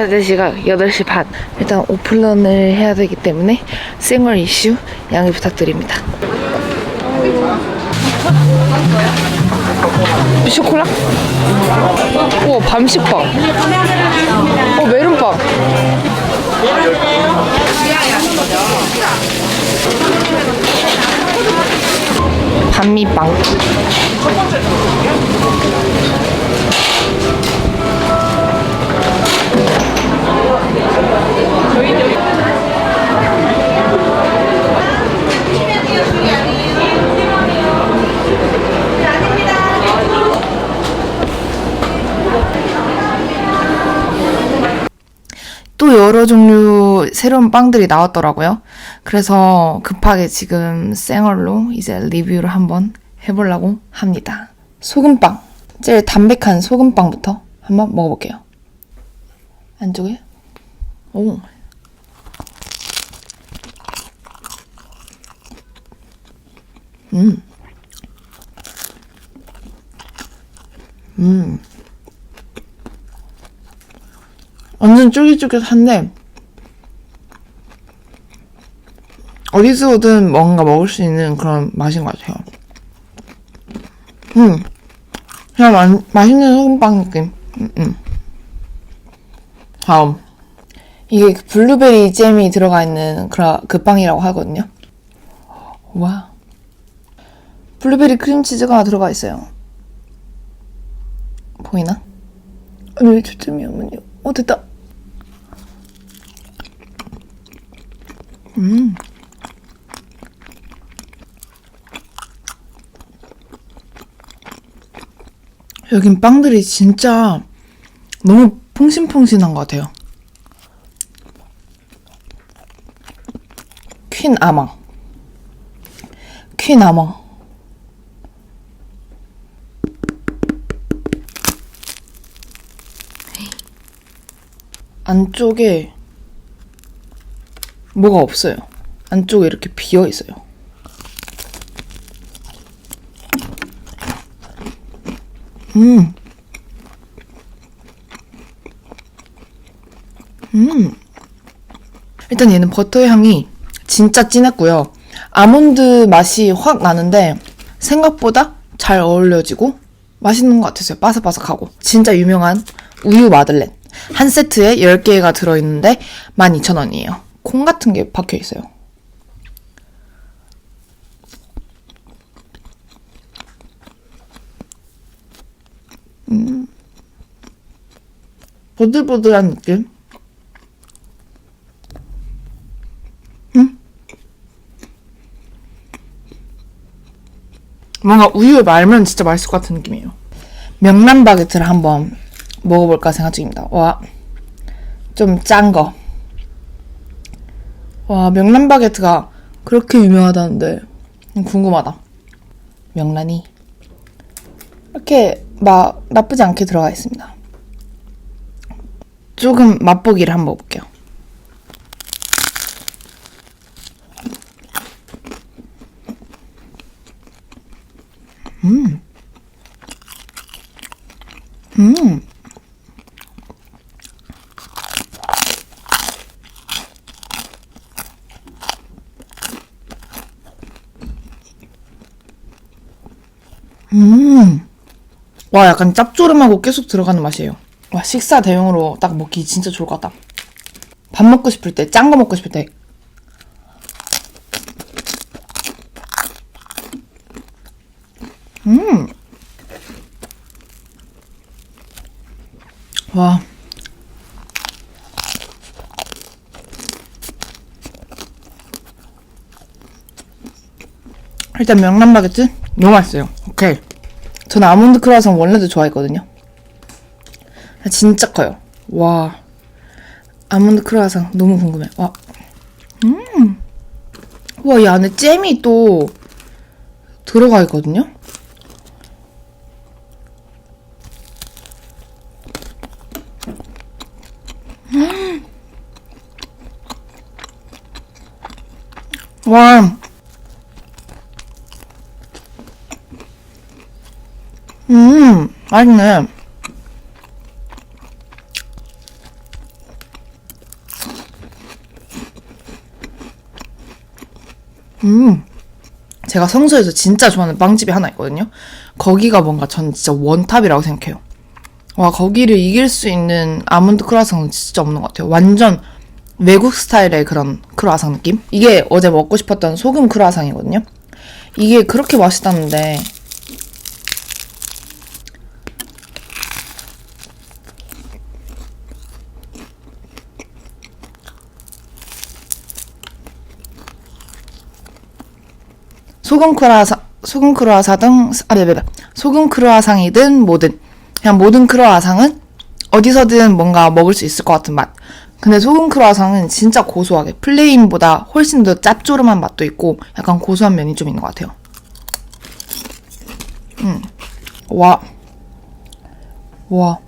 현재 시각 8시 반. 일단 오픈런을 해야 되기 때문에 생얼 이슈 양해 부탁드립니다. 쇼콜라? 우와, 밤식빵. 어, 메론빵. 반미빵. 새로운 빵들이 나왔더라고요. 그래서 급하게 지금 생얼로 이제 리뷰를 한번 해보려고 합니다. 소금빵. 제일 담백한 소금빵부터 한번 먹어볼게요. 안쪽에? 오. 음. 음. 완전 쫄깃쫄깃한데 어디서든 뭔가 먹을 수 있는 그런 맛인 것 같아요. 음, 그냥 마, 맛있는 소금빵 느낌. 음, 음. 다음 이게 그 블루베리 잼이 들어가 있는 그라, 그 빵이라고 하거든요. 와, 블루베리 크림치즈가 들어가 있어요. 보이나? 왜 초점이 없는요? 어 됐다. 음. 여긴 빵들이 진짜 너무 퐁신퐁신한 것 같아요. 퀸 아망. 퀸 아망. 안쪽에 뭐가 없어요. 안쪽에 이렇게 비어 있어요. 음. 음. 일단 얘는 버터 향이 진짜 진했고요. 아몬드 맛이 확 나는데 생각보다 잘 어울려지고 맛있는 것 같았어요. 바삭바삭하고. 진짜 유명한 우유 마들렌. 한 세트에 10개가 들어있는데 12,000원이에요. 콩 같은 게 박혀 있어요. 음. 보들보들한 느낌? 음? 뭔가 우유에 말면 진짜 맛있을 것 같은 느낌이에요. 명란 바게트를 한번 먹어볼까 생각 중입니다. 와, 좀 짠 거. 와, 명란 바게트가 그렇게 유명하다는데 궁금하다. 명란이 이렇게 막 나쁘지 않게 들어가 있습니다. 조금 맛보기를 한번 볼게요. 음. 음. 음. 와, 약간 짭조름하고 계속 들어가는 맛이에요. 와, 식사 대용으로 딱 먹기 진짜 좋을 것 같다. 밥 먹고 싶을 때, 짠 거 먹고 싶을 때. 음. 와. 일단 명란 바게트 너무 맛있어요. 오케이. 저는 아몬드 크루아상 원래도 좋아했거든요. 진짜 커요. 와. 아몬드 크루아상 너무 궁금해. 와. 음. 와, 이 안에 잼이 또 들어가 있거든요. 음. 와. 음, 맛있네. 음. 제가 성수에서 진짜 좋아하는 빵집이 하나 있거든요. 거기가 뭔가 전 진짜 원탑이라고 생각해요. 와, 거기를 이길 수 있는 아몬드 크루아상은 진짜 없는 것 같아요. 완전 외국 스타일의 그런 크루아상 느낌? 이게 어제 먹고 싶었던 소금 크루아상이거든요. 이게 그렇게 맛있다는데 소금 크루아상 소금 크루아상등 아네 네, 네. 소금 크루아상이든 뭐든 그냥 모든 크루아상은 어디서든 뭔가 먹을 수 있을 것 같은 맛. 근데 소금 크루아상은 진짜 고소하게 플레인보다 훨씬 더 짭조름한 맛도 있고 약간 고소한 면이 좀 있는 것 같아요. 음, 와, 와,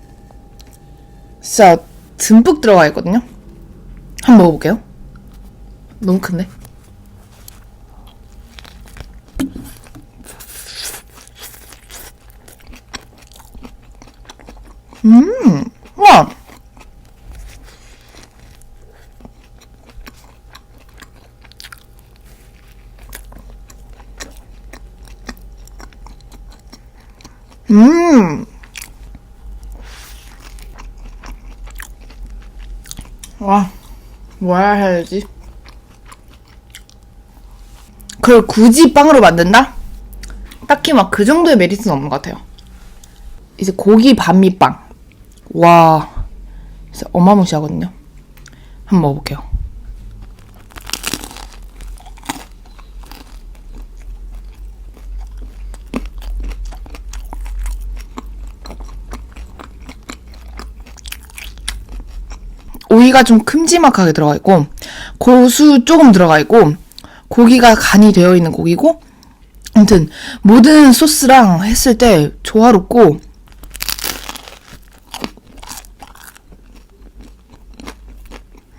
진짜 듬뿍 들어가 있거든요. 한번 먹어볼게요. 너무 큰데? 와! 음! 와, 뭐야 해야 되지? 그걸 굳이 빵으로 만든다? 딱히 막 그 정도의 메리트는 없는 것 같아요. 이제 고기 반미빵. 와, 진짜 어마무시하거든요. 한번 먹어볼게요. 오이가 좀 큼지막하게 들어가 있고, 고수 조금 들어가 있고, 고기가 간이 되어 있는 고기고, 아무튼 모든 소스랑 했을 때 조화롭고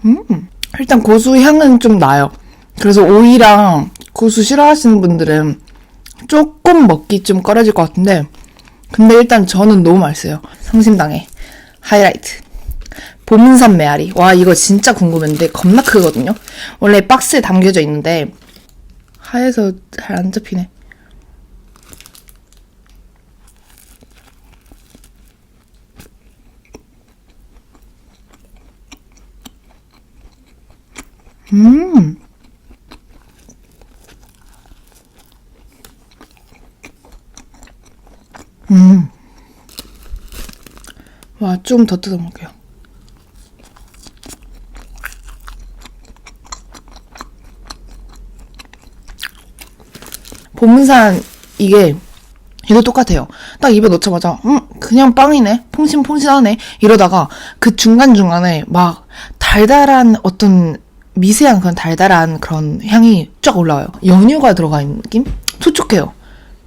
음, 일단 고수 향은 좀 나요. 그래서 오이랑 고수 싫어하시는 분들은 조금 먹기 좀 꺼려질 것 같은데, 근데 일단 저는 너무 맛있어요. 성심당의 하이라이트. 보문산 메아리. 와, 이거 진짜 궁금했는데 겁나 크거든요? 원래 박스에 담겨져 있는데, 하얘서 잘 안 잡히네. 음. 음. 와, 좀 더 뜯어 먹을게요. 보문산 이게 이거 똑같아요. 딱 입에 넣자마자 음 그냥 빵이네 퐁신퐁신하네 이러다가 그 중간 중간에 막 달달한 어떤 미세한 그런 달달한 그런 향이 쫙 올라와요. 연유가 들어가 있는 느낌? 촉촉해요.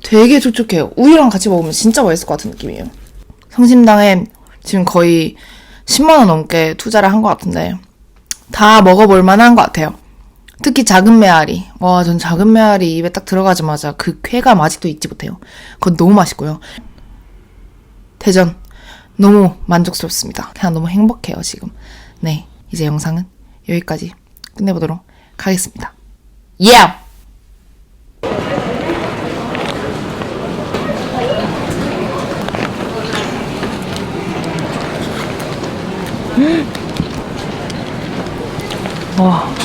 되게 촉촉해요. 우유랑 같이 먹으면 진짜 맛있을 것 같은 느낌이에요. 성심당에 지금 거의 10만 원 넘게 투자를 한 것 같은데 다 먹어볼 만한 것 같아요. 특히 작은 메아리. 와, 전 작은 메아리 입에 딱 들어가자마자 그 쾌감 아직도 잊지 못해요. 그건 너무 맛있고요. 대전. 너무 만족스럽습니다. 그냥 너무 행복해요, 지금. 네. 이제 영상은 여기까지 끝내보도록 하겠습니다. Yeah! 와.